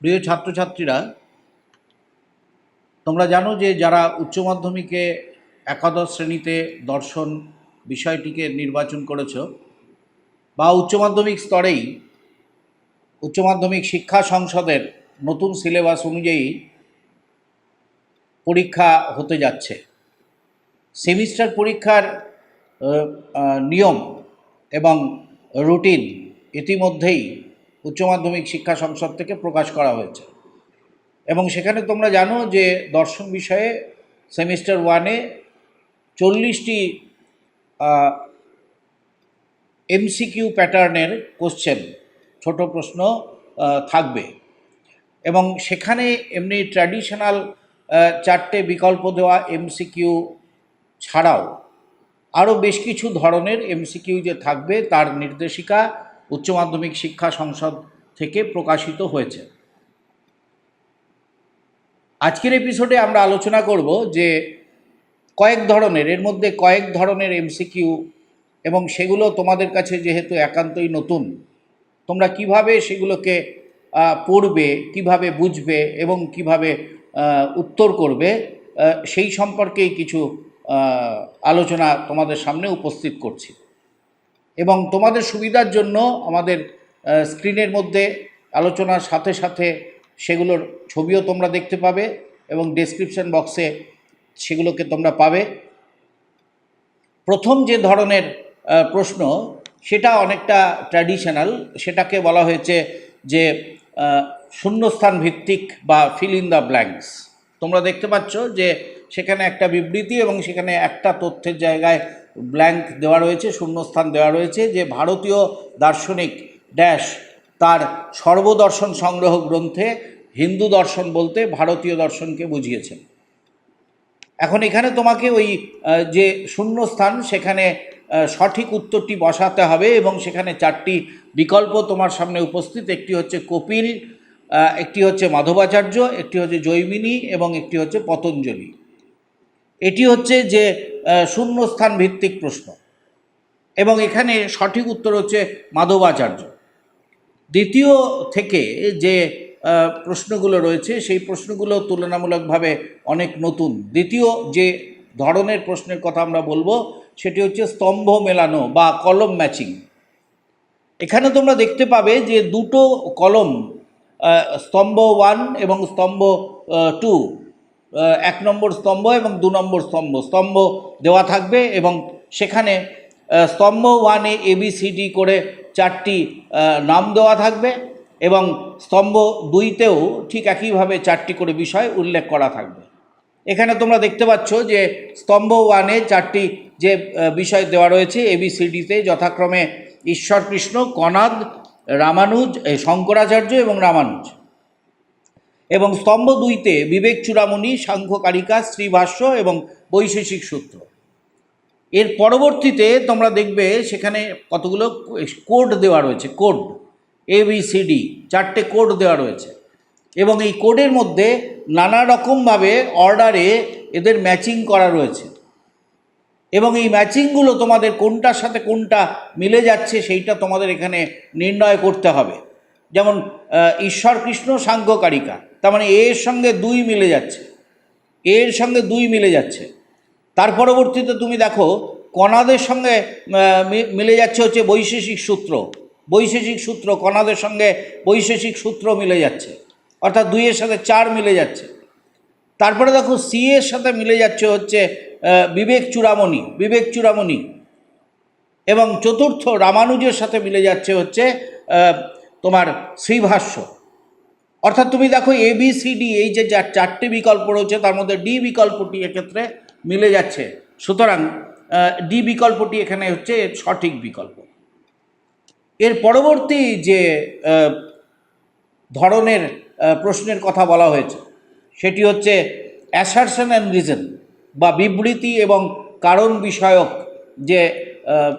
প্রিয় ছাত্রছাত্রীরা, তোমরা জানো যে যারা উচ্চ মাধ্যমিকে একাদশ শ্রেণীতে দর্শন বিষয়টিকে নির্বাচন করেছ বা উচ্চ মাধ্যমিক স্তরেই উচ্চ মাধ্যমিক শিক্ষা সংসদের নতুন সিলেবাস অনুযায়ী পরীক্ষা হতে যাচ্ছে। সেমিস্টার পরীক্ষার নিয়ম এবং রুটিন ইতিমধ্যেই উচ্চ মাধ্যমিক শিক্ষা সংসদ থেকে প্রকাশ করা হয়েছে। এবং সেখানে তোমরা জানো যে দর্শন বিষয়ে সেমিস্টার ওয়ানে চল্লিশটি এমসিকিউ প্যাটার্নের কোশ্চেন, ছোট প্রশ্ন থাকবে। এবং সেখানে এমনি ট্র্যাডিশনাল চারটে বিকল্প দেওয়া এমসিকিউ ছাড়াও আরও বেশ কিছু ধরনের এমসিকিউ যে থাকবে তার নির্দেশিকা উচ্চ মাধ্যমিক শিক্ষা সংসদ থেকে প্রকাশিত হয়েছে। আজকের এপিসোডে আমরা আলোচনা করব যে কয়েক ধরনের, এর মধ্যে কয়েক ধরনের এমসিকিউ এবং সেগুলো তোমাদের কাছে যেহেতু একান্তই নতুন, তোমরা কীভাবে সেগুলোকে পড়বে, কীভাবে বুঝবে এবং কীভাবে উত্তর করবে সেই সম্পর্কেই কিছু আলোচনা তোমাদের সামনে উপস্থিত করছি। এবং তোমাদের সুবিধার জন্য আমাদের স্ক্রিনের মধ্যে আলোচনার সাথে সাথে সেগুলোর ছবিও তোমরা দেখতে পাবে এবং ডেসক্রিপশন বক্সে সেগুলোকে তোমরা পাবে। প্রথম যে ধরনের প্রশ্ন, সেটা অনেকটা ট্র্যাডিশনাল সেটাকে বলা হয়েছে যে শূন্যস্থান ভিত্তিক বা ফিল ইন দ্য ব্ল্যাঙ্কস তোমরা দেখতে পাচ্ছ যে সেখানে একটা বিবৃতি এবং সেখানে একটা তথ্যের জায়গায় ব্ল্যাঙ্ক দেওয়া রয়েছে, শূন্যস্থান দেওয়া রয়েছে যে ভারতীয় দার্শনিক ড্যাশ তার সর্বদর্শন সংগ্রহ গ্রন্থে হিন্দু দর্শন বলতে ভারতীয় দর্শনকে বুঝিয়েছেন। এখন এখানে তোমাকে ওই যে শূন্যস্থান, সেখানে সঠিক উত্তরটি বসাতে হবে এবং সেখানে চারটি বিকল্প তোমার সামনে উপস্থিত। একটি হচ্ছে কপিল একটি হচ্ছে মাধবাচার্য, একটি হচ্ছে জৈমিনী এবং একটি হচ্ছে পতঞ্জলি। এটি হচ্ছে যে শূন্যস্থান ভিত্তিক প্রশ্ন। এবং এখানে সঠিক উত্তর হচ্ছে মাধবাচার্য। দ্বিতীয় থেকে যে প্রশ্নগুলো রয়েছে, সেই প্রশ্নগুলো তুলনামূলকভাবে অনেক নতুন। দ্বিতীয় যে ধরনের প্রশ্নের কথা আমরা বলব, সেটি হচ্ছে স্তম্ভ মেলানো বা কলম ম্যাচিং। এখানে তোমরা দেখতে পাবে যে দুটো কলম স্তম্ভ ওয়ান এবং স্তম্ভ টু এক নম্বর স্তম্ভ এবং দু নম্বর স্তম্ভ। স্তম্ভ দেওয়া থাকবে এবং সেখানে স্তম্ভ ওয়ানে এবিসিডি করে চারটি নাম দেওয়া থাকবে এবং স্তম্ভ দুইতেও ঠিক একইভাবে চারটি করে বিষয় উল্লেখ করা থাকবে। এখানে তোমরা দেখতে পাচ্ছ যে স্তম্ভ ওয়ানে চারটি যে বিষয় দেওয়া রয়েছে এবিসিডিতে যথাক্রমে ঈশ্বর কৃষ্ণ কনাদ রামানুজ শঙ্করাচার্য এবং রামানুজ। এবং স্তম্ভ দুইতে বিবেক চূড়ামণি, সাংখ্যকারিকা, শ্রীভাষ্য এবং বৈশেষিক সূত্র। এর পরবর্তীতে তোমরা দেখবে সেখানে কতগুলো কোড দেওয়া রয়েছে, code A B C D চারটে কোড দেওয়া রয়েছে। এবং এই কোডের মধ্যে নানা রকমভাবে অর্ডারে এদের ম্যাচিং করা রয়েছে। এবং এই ম্যাচিংগুলো তোমাদের কোনটার সাথে কোনটা মিলে যাচ্ছে সেইটা তোমাদের এখানে নির্ণয় করতে হবে। যেমন ঈশ্বর কৃষ্ণ সাংখ্যকারিকা তার মানে এর সঙ্গে দুই মিলে যাচ্ছে। এর সঙ্গে দুই মিলে যাচ্ছে। তার পরবর্তীতে তুমি দেখো, কণাদের সঙ্গে মিলে যাচ্ছে হচ্ছে বৈশেষিক সূত্র। বৈশেষিক সূত্র, কণাদের সঙ্গে বৈশেষিক সূত্র মিলে যাচ্ছে। অর্থাৎ দুইয়ের সাথে চার মিলে যাচ্ছে। তারপরে দেখো সি এর সাথে মিলে যাচ্ছে হচ্ছে বিবেক চূড়ামণি বিবেক চূড়ামণি। এবং চতুর্থ রামানুজের সাথে মিলে যাচ্ছে হচ্ছে তোমার শ্রীভাষ্য। অর্থাৎ তুমি দেখো এ বি সি ডি এই যে চার- চারটি বিকল্প রয়েছে, তার মধ্যে ডি বিকল্পটি এক্ষেত্রে মিলে যাচ্ছে। সুতরাং ডি বিকল্পটি এখানে হচ্ছে সঠিক বিকল্প। এর পরবর্তী যে ধরনের প্রশ্নের কথা বলা হয়েছে, সেটি হচ্ছে অ্যাসারশন অ্যান্ড রিজন বা বিবৃতি এবং কারণ বিষয়ক যে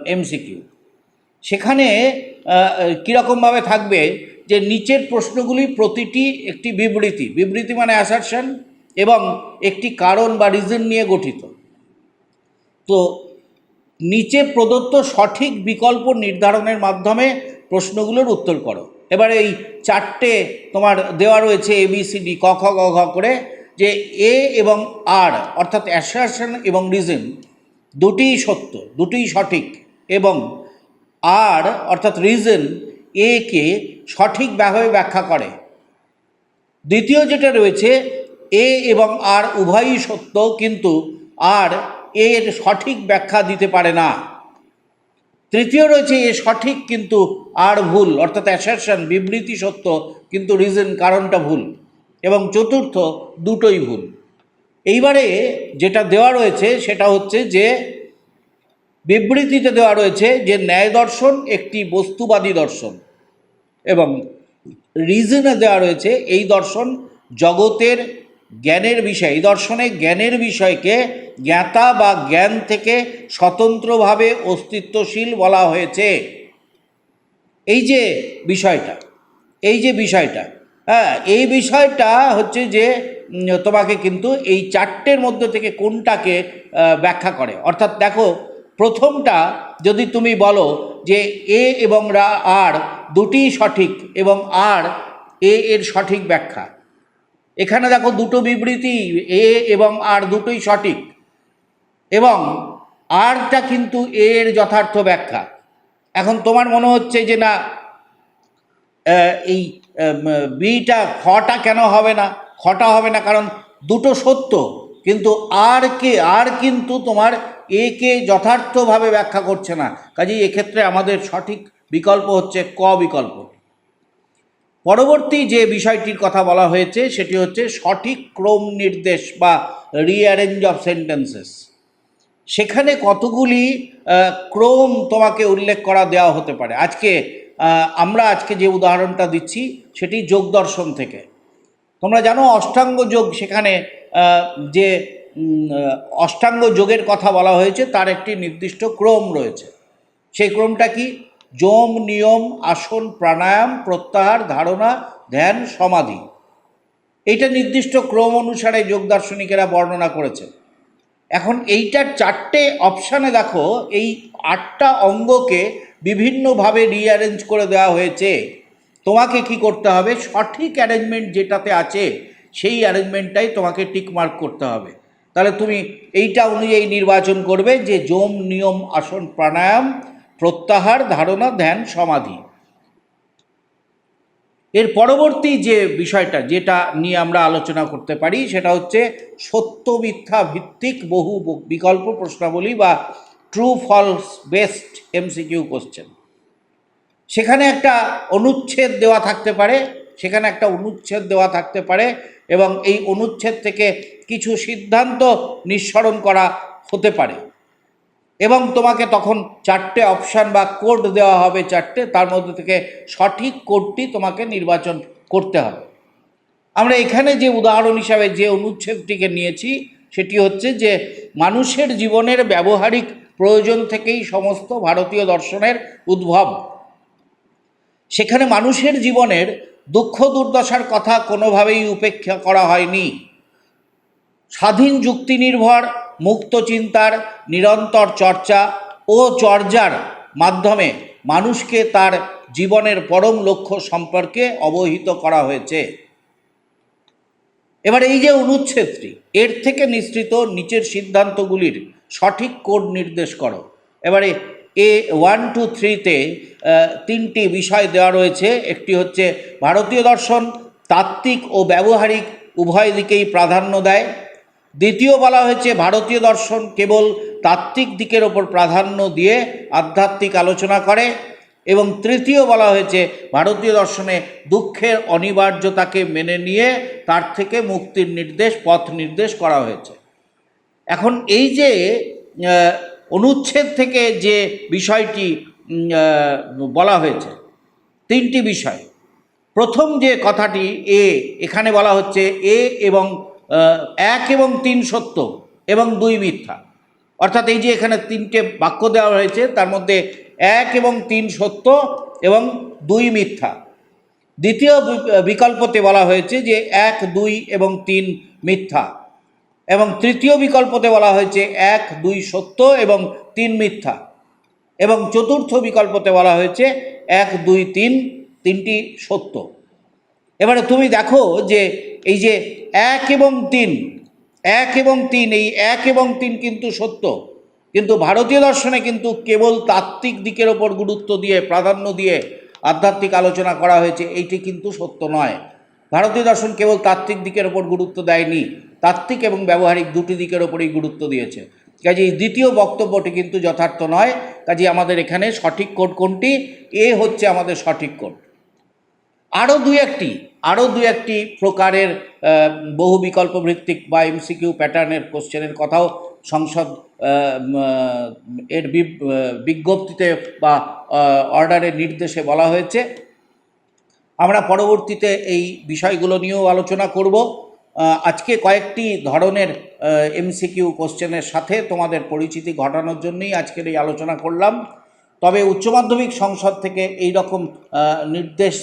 এমসিকিউ সেখানে কীরকমভাবে থাকবে? যে নিচের প্রশ্নগুলি প্রতিটি একটি বিবৃতি। বিবৃতি মানে অ্যাসারশন এবং একটি কারণ বা রিজন নিয়ে গঠিত। তো নিচে প্রদত্ত সঠিক বিকল্প নির্ধারণের মাধ্যমে প্রশ্নগুলোর উত্তর করো। এবার এই চারটে তোমার দেওয়া রয়েছে এ বি সি ডি ক, খ, গ, ঘ করে যে এ এবং আর অর্থাৎ অ্যাসারশন এবং রিজন দুটিই সত্য, দুটিই সঠিক এবং আর, অর্থাৎ রিজন এ কে সঠিকভাবে ব্যাখ্যা করে। দ্বিতীয় যেটা রয়েছে এ এবং আর উভয়ই সত্য, কিন্তু আর এর সঠিক ব্যাখ্যা দিতে পারে না। তৃতীয় রয়েছে এ সঠিক, কিন্তু আর ভুল, অর্থাৎ অ্যাসারশন বিবৃতি সত্য, কিন্তু রিজন কারণটা ভুল। এবং চতুর্থ, দুটোই ভুল। এইবারে যেটা দেওয়া রয়েছে, সেটা হচ্ছে যে বিবৃতিতে দেওয়া রয়েছে যে ন্যায় দর্শন একটি বস্তুবাদী দর্শন এবং রিজনে দেওয়া রয়েছে এই দর্শন জগতের জ্ঞানের বিষয়, এই দর্শনে জ্ঞানের বিষয়কে জ্ঞাতা বা জ্ঞান থেকে স্বতন্ত্রভাবে অস্তিত্বশীল বলা হয়েছে। এই যে বিষয়টা, এই যে বিষয়টা হ্যাঁ এই বিষয়টা হচ্ছে যে তোমাকে কিন্তু এই চারটের মধ্যে থেকে কোনটাকে ব্যাখ্যা করে। অর্থাৎ দেখো প্রথমটা যদি তুমি বলো যে এ এবং রা আর দুটিই সঠিক এবং আর এ এর সঠিক ব্যাখ্যা। এখানে দেখো দুটো বিবৃতি, এ এবং আর দুটোই সঠিক। এবং আরটা কিন্তু এর যথার্থ ব্যাখ্যা। এখন তোমার মনে হচ্ছে যে না এই বিটা খটা কেন হবে না? খটা হবে না কারণ দুটো সত্য। কিন্তু আর কে, আর কিন্তু তোমার একে যথার্থভাবে ব্যাখ্যা করছে না। কাজেই এক্ষেত্রে আমাদের সঠিক বিকল্প হচ্ছে ক বিকল্প। পরবর্তী যে বিষয়টির কথা বলা হয়েছে, সেটি হচ্ছে সঠিক ক্রম নির্দেশ বা রিঅ্যারেঞ্জ অফ সেন্টেন্সেস সেখানে কতগুলি ক্রম তোমাকে উল্লেখ করা দেওয়া হতে পারে। আজকে আমরা আজকে যে উদাহরণটা দিচ্ছি, সেটি যোগ দর্শন থেকে। তোমরা জানো, অষ্টাঙ্গ যোগ সেখানে যে অষ্টাঙ্গ যোগের কথা বলা হয়েছে, তার একটি নির্দিষ্ট ক্রম রয়েছে। সেই ক্রমটা কি? যম, নিয়ম, আসন, প্রাণায়াম, প্রত্যাহার, ধারণা, ধ্যান, সমাধি। এইটা নির্দিষ্ট ক্রম অনুসারে যোগ দার্শনিকেরা বর্ণনা করেছে এখন এইটার চারটে অপশানে দেখো, এই আটটা অঙ্গকে বিভিন্নভাবে রিঅ্যারেঞ্জ করে দেওয়া হয়েছে। তোমাকে কি করতে হবে? সঠিক অ্যারেঞ্জমেন্ট যেটাতে আছে সেই অ্যারেঞ্জমেন্টটাই তোমাকে টিক মার্ক করতে হবে। তাহলে তুমি এইটা অনুযায়ী নির্বাচন করবে যে যোম, নিয়ম, আসন, প্রাণায়াম, প্রত্যাহার, ধারণা, ধ্যান, সমাধি। এর পরবর্তী যে বিষয়টা যেটা নিয়ে আমরা আলোচনা করতে পারি সেটা হচ্ছে সত্য মিথ্যা ভিত্তিক বহু বিকল্প প্রশ্নাবলী বা true false best MCQ question সেখানে একটা অনুচ্ছেদ দেওয়া থাকতে পারে, সেখানে একটা অনুচ্ছেদ দেওয়া থাকতে পারে এবং এই অনুচ্ছেদ থেকে কিছু সিদ্ধান্ত নিঃসরণ করা হতে পারে। এবং তোমাকে তখন চারটে অপশান বা কোড দেওয়া হবে চারটে, তার মধ্যে থেকে সঠিক কোডটি তোমাকে নির্বাচন করতে হবে। আমরা এখানে যে উদাহরণ হিসাবে যে অনুচ্ছেদটিকে নিয়েছি, সেটি হচ্ছে যে মানুষের জীবনের ব্যবহারিক প্রয়োজন থেকেই সমস্ত ভারতীয় দর্শনের উদ্ভব। সেখানে মানুষের জীবনের দুঃখ দুর্দশার কথা কোনোভাবেই উপেক্ষা করা হয়নি। স্বাধীন যুক্তি নির্ভর মুক্ত চিন্তার, নিরন্তর চর্চা ও চর্যার মাধ্যমে মানুষকে তার জীবনের পরম লক্ষ্য সম্পর্কে অবহিত করা হয়েছে। এবার এই যে অনুচ্ছেদটি, এর থেকে নিঃসৃত নিচের সিদ্ধান্তগুলির সঠিক কোড নির্দেশ করো। এবারে এ ওয়ান, টু, থ্রিতে তিনটি বিষয় দেওয়া রয়েছে। একটি হচ্ছে ভারতীয় দর্শন, তাত্ত্বিক ও ব্যবহারিক, উভয় দিকেই প্রাধান্য দেয়। দ্বিতীয় বলা হয়েছে, ভারতীয় দর্শন কেবল তাত্ত্বিক দিকের ওপর প্রাধান্য দিয়ে আধ্যাত্মিক আলোচনা করে এবং তৃতীয় বলা হয়েছে, ভারতীয় দর্শনে দুঃখের অনিবার্যতাকে মেনে নিয়ে তার থেকে মুক্তির নির্দেশ, পথ নির্দেশ করা হয়েছে। এখন এই যে অনুচ্ছেদ থেকে যে বিষয়টি বলা হয়েছে, তিনটি বিষয়। প্রথম যে কথাটি, এ, এখানে বলা হচ্ছে এ এবং এক এবং তিন সত্য এবং দুই মিথ্যা। অর্থাৎ এই যে এখানে তিনটে বাক্য দেওয়া হয়েছে, তার মধ্যে এক এবং তিন সত্য এবং দুই মিথ্যা। দ্বিতীয় বিকল্পতে বলা হয়েছে যে এক, দুই এবং তিন মিথ্যা। এবং তৃতীয় বিকল্পতে বলা হয়েছে এক, দুই, সত্য এবং তিন মিথ্যা। এবং চতুর্থ বিকল্পতে বলা হয়েছে এক, দুই, তিন, তিনটি সত্য। এবারে তুমি দেখো যে এই যে এক এবং তিন, এক এবং তিন, এই এক এবং তিন কিন্তু সত্য। কিন্তু ভারতীয় দর্শনে কিন্তু কেবল তাত্ত্বিক দিকের ওপর গুরুত্ব দিয়ে, প্রাধান্য দিয়ে আধ্যাত্মিক আলোচনা করা হয়েছে, এইটি কিন্তু সত্য নয়। ভারতীয় দর্শন কেবল তাত্ত্বিক দিকের ওপর গুরুত্ব দেয়নি, তাত্ত্বিক এবং ব্যবহারিক দুটি দিকের ওপরেই গুরুত্ব দিয়েছে। কাজে দ্বিতীয় বক্তব্যটি কিন্তু যথার্থ নয় কাজে আমাদের এখানে সঠিক কোড কোনটি? এ হচ্ছে আমাদের সঠিক কোড। আরও দু একটি আরও দু একটি প্রকারের বহু বিকল্প ভিত্তিক বা এমসিকিউ প্যাটার্নের কোশ্চেনের কথাও সংসদ এর বিজ্ঞপ্তিতে বা অর্ডারের নির্দেশে বলা হয়েছে। আমরা পরবর্তীতে এই বিষয়গুলো নিয়েও আলোচনা করব। আজকে কয়েকটি ধরনের এমসিকিউ কোশ্চেনের সাথে তোমাদের পরিচিতি ঘটানোর জন্যই আজকের এই আলোচনা করলাম। তবে উচ্চ মাধ্যমিক সংসদ থেকে এই রকম নির্দেশ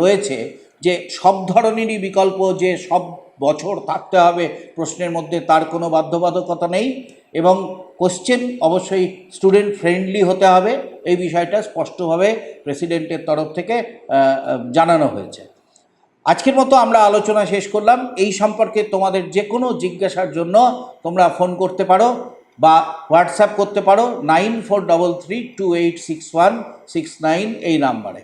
রয়েছে যে সব ধরনেরই বিকল্প যে সব বছর থাকতে হবে প্রশ্নের মধ্যে তার কোনো বাধ্যবাধকতা নেই এবং কোশ্চেন অবশ্যই স্টুডেন্ট ফ্রেন্ডলি হতে হবে। এই বিষয়টা স্পষ্টভাবে প্রেসিডেন্টের তরফ থেকে জানানো হয়েছে। আজকের মতো আমরা আলোচনা শেষ করলাম। এই সম্পর্কে তোমাদের যে কোনো জিজ্ঞাসার জন্য তোমরা ফোন করতে পারো বা হোয়াটসঅ্যাপ করতে পারো। Nine four double three two eight six one six nine এই নাম্বারে।